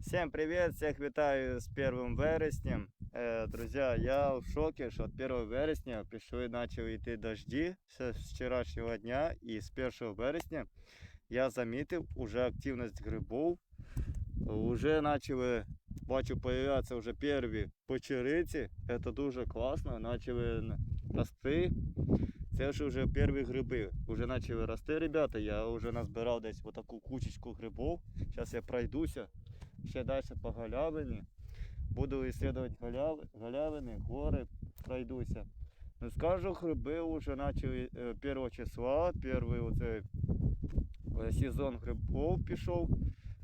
Всем привет, всех вітаю з 1 вереснем. Е, друзі, я в шокі, що від 1 вересня пішли, почали йти дожді з вчорашнього дня і з 1 вересня я замітив уже активність грибів. Уже почали, бачу, появлятися вже перві печериці. Це дуже класно, почали рости. Це ж вже перві гриби. Уже почали рости, ребята. Я вже назбирав десь отаку кучечку грибів. Зараз я пройдуся ще далі по галявині. Буду галяви, галявини, гори, пройдуся. Ну, скажу, гриби вже почали е, 1 числа, перший оцей е, сезон грибів пішов.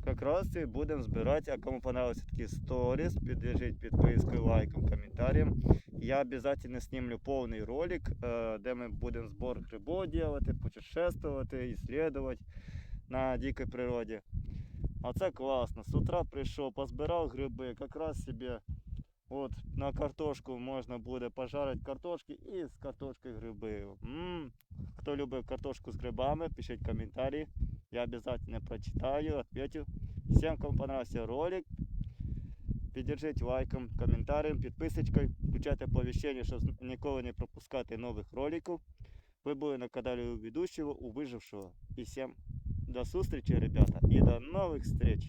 Якраз і будемо збирати. А кому понравився такий сторіс, підпишіть підпискою, лайком, коментарем. Я обязательно знімлю повний ролик, е, де ми будемо збор грибів робити, путешествувати, исследовать на дикій природі. А це класно. З утра прийшов, позбирав гриби, якраз собі от на картошку можна буде пожарити картошки і з картошкою гриби. м Хто любить картошку з грибами, пишіть коментарі. Я обязательно прочитаю, ответю. Всем, кому понравился ролик, піддержіть лайком, коментарем, підписочкою, включайте оповіщення, щоб ніколи не пропускати нових роликів. Ви були на каналі у ведущего, у вижившего. І всім до зустрічі, ребята, і до нових встреч!